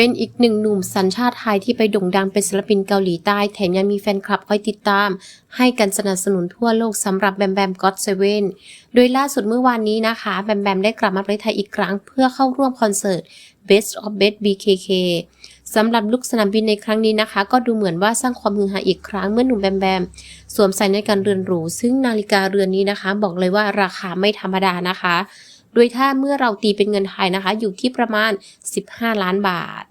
เป็นอีกหนึ่งหนุ่มสัญชาติไทยที่ไปโด่งดังเป็นศิลปินเกาหลีใต้ แถมยังมีแฟนคลับคอยติดตาม ให้กันสนับสนุนทั่วโลกสำหรับแบมแบมก็ d เซเว่นโดยล่าสุดเมื่อวานนี้นะคะ แบมแบมได้กลับมาประเทศไทยอีกครั้งเพื่อเข้าร่วมคอนเสิร์ต Best of Best BKK สำหรับลุกสนามบินในครั้งนี้นะคะ ก็ดูเหมือนว่าสร้างความฮือฮาอีกครั้งเมื่อหนุ่มแบมแบม สวมใส่ในการเรือนหรู ซึ่งนาฬิกาเรือนนี้นะคะ บอกเลยว่าราคาไม่ธรรมดานะคะ โดยถ้าเมื่อเราตีเป็นเงินไทยนะคะ อยู่ที่ประมาณ 15 ล้านบาท